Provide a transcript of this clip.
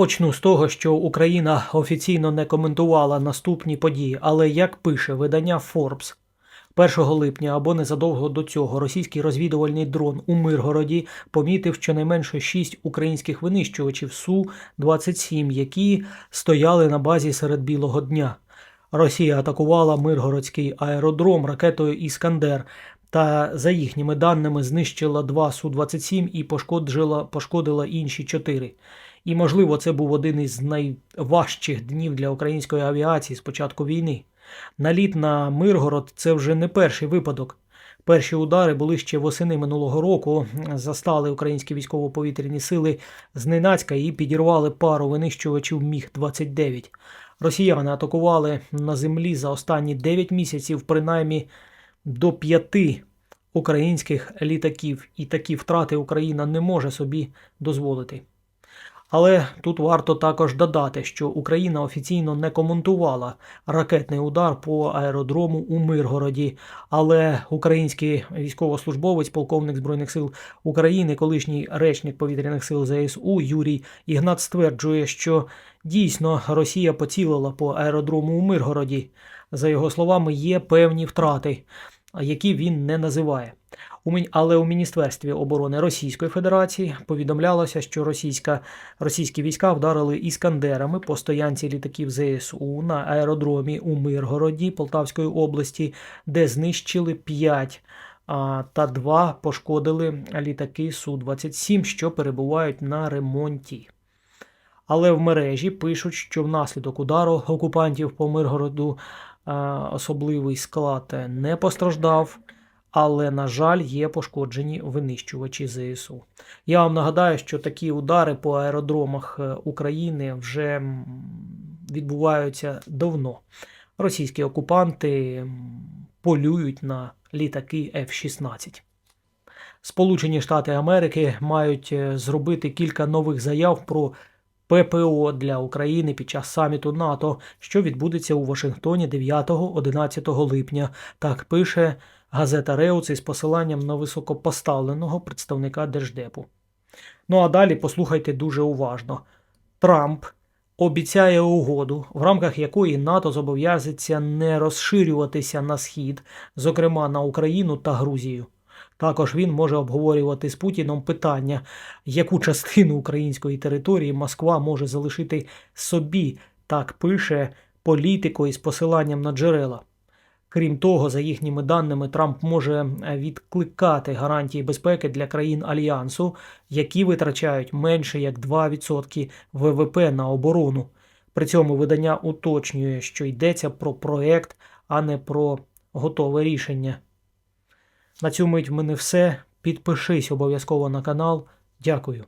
Почну з того, що Україна офіційно не коментувала наступні події, але як пише видання Forbes, 1 липня або незадовго до цього російський розвідувальний дрон у Миргороді помітив щонайменше шість українських винищувачів Су-27, які стояли на базі серед білого дня. Росія атакувала Миргородський аеродром ракетою Іскандер та, за їхніми даними, знищила два Су-27 і пошкодила, пошкодила інші чотири. І, можливо, це був один із найважчих днів для української авіації з початку війни. Наліт на Миргород це вже не перший випадок. Перші удари були ще восени минулого року. Застали українські військово-повітряні сили зненацька і підірвали пару винищувачів Міг-29. Росіяни атакували на землі за останні 9 місяців принаймні до п'яти українських літаків, і такі втрати Україна не може собі дозволити. Але тут варто також додати, що Україна офіційно не коментувала ракетний удар по аеродрому у Миргороді. Але український військовослужбовець, полковник збройних сил України, колишній речник повітряних сил ЗСУ Юрій Ігнат стверджує, що дійсно Росія поцілила по аеродрому у Миргороді. За його словами, є певні втрати, які він не називає. Але у Міністерстві оборони Російської Федерації повідомлялося, що російська, російські війська вдарили іскандерами по стоянці літаків ЗСУ на аеродромі у Миргороді Полтавської області, де знищили 5 а, та 2 пошкодили літаки Су-27, що перебувають на ремонті. Але в мережі пишуть, що внаслідок удару окупантів по Миргороду особливий склад не постраждав. Але, на жаль, є пошкоджені винищувачі ЗСУ. Я вам нагадаю, що такі удари по аеродромах е, України вже відбуваються давно. Російські окупанти полюють на літаки F-16. Сполучені Штати Америки мають е, зробити кілька нових заяв про ППО для України під час саміту НАТО, що відбудеться у Вашингтоні 9-11 липня. Так пише газета Реуц із посиланням на високопоставленого представника Держдепу. Ну а далі послухайте дуже уважно. Трамп обіцяє угоду, в рамках якої НАТО зобов'язується не розширюватися на схід, зокрема на Україну та Грузію. Також він може обговорювати з Путіном питання, яку частину української території Москва може залишити собі, так пише політико із посиланням на джерела. Крім того, за їхніми даними, Трамп може е, відкликати гарантії безпеки для країн альянсу, які витрачають менше як 2% ВВП на оборону. При цьому видання уточнює, що йдеться про проект, а не про готове рішення. На цю мить в мене все. Підпишись обов'язково на канал. Дякую.